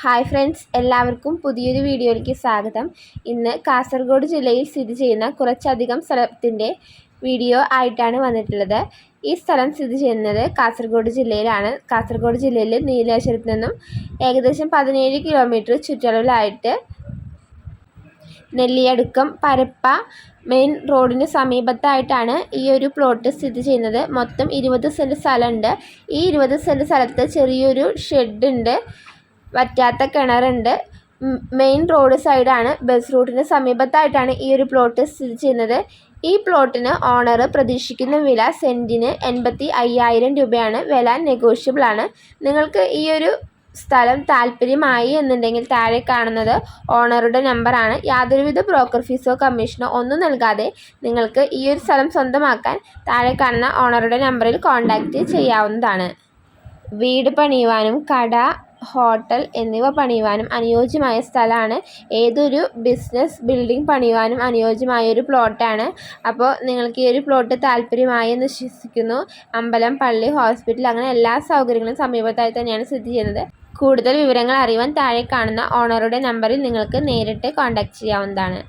Hi friends എല്ലാവർക്കും പുതിയൊരു വീഡിയോയിലേക്ക് സ്വാഗതം. ഇന്ന് കാസർഗോഡ് ജില്ലയിൽ സ്ഥിതി ചെയ്യുന്ന കുറച്ചധികം സ്ഥലത്തിന്റെ വീഡിയോ ആയിട്ടാണ് വന്നിട്ടുള്ളത്. ഈ സ്ഥലം സ്ഥിതി ചെയ്യുന്നത് കാസർഗോഡ് ജില്ലയിലാണ്. കാസർഗോഡ് ജില്ലയിൽ നീലേശ്വരത്ത് നിന്നും ഏകദേശം പതിനേഴ് കിലോമീറ്റർ ചുറ്റളവിലായിട്ട് നെല്ലിയടുക്കം പരപ്പ മെയിൻ റോഡിന് സമീപത്തായിട്ടാണ് ഈ ഒരു പ്ലോട്ട് സ്ഥിതി ചെയ്യുന്നത്. മൊത്തം ഇരുപത് സെന്റ് സ്ഥലമുണ്ട്. ഈ ഇരുപത് സെന്റ് സ്ഥലത്ത് ചെറിയൊരു ഷെഡുണ്ട് വറ്റാത്ത കിണറുണ്ട്. മെയിൻ റോഡ് സൈഡാണ് ബസ് റൂട്ടിന് സമീപത്തായിട്ടാണ് ഈ ഒരു പ്ലോട്ട് സ്ഥിതി ചെയ്യുന്നത്. ഈ പ്ലോട്ടിന് ഓണർ പ്രതീക്ഷിക്കുന്ന വില സെന്റിന് എൺപത്തി അയ്യായിരം രൂപയാണ്. വില നെഗോഷ്യബിളാണ് നിങ്ങൾക്ക് ഈ ഒരു സ്ഥലം താല്പര്യമായി എന്നുണ്ടെങ്കിൽ താഴെ കാണുന്നത് ഓണറുടെ നമ്പറാണ് യാതൊരുവിധ ബ്രോക്കർ ഫീസോ കമ്മീഷനോ ഒന്നും നൽകാതെ നിങ്ങൾക്ക് ഈ ഒരു സ്ഥലം സ്വന്തമാക്കാൻ താഴെ കാണുന്ന ഓണറുടെ നമ്പറിൽ കോൺടാക്റ്റ് ചെയ്യാവുന്നതാണ്. വീട് പണിയുവാനും കട ഹോട്ടൽ എന്നിവ പണിയുവാനും അനുയോജ്യമായ സ്ഥലമാണ്. ഏതൊരു ബിസിനസ് ബിൽഡിംഗ് പണിയുവാനും അനുയോജ്യമായ ഒരു പ്ലോട്ടാണ് അപ്പോൾ നിങ്ങൾക്ക് ഈ ഒരു പ്ലോട്ട് താല്പര്യമായി എന്ന് വിശ്വസിക്കുന്നു. അമ്പലം പള്ളി ഹോസ്പിറ്റൽ അങ്ങനെ എല്ലാ സൗകര്യങ്ങളും സമീപത്തായി തന്നെയാണ് സ്ഥിതി ചെയ്യുന്നത്. കൂടുതൽ വിവരങ്ങൾ അറിയുവാൻ താഴെ കാണുന്ന ഓണറുടെ നമ്പറിൽ നിങ്ങൾക്ക് നേരിട്ട് കോൺടാക്റ്റ് ചെയ്യാവുന്നതാണ്.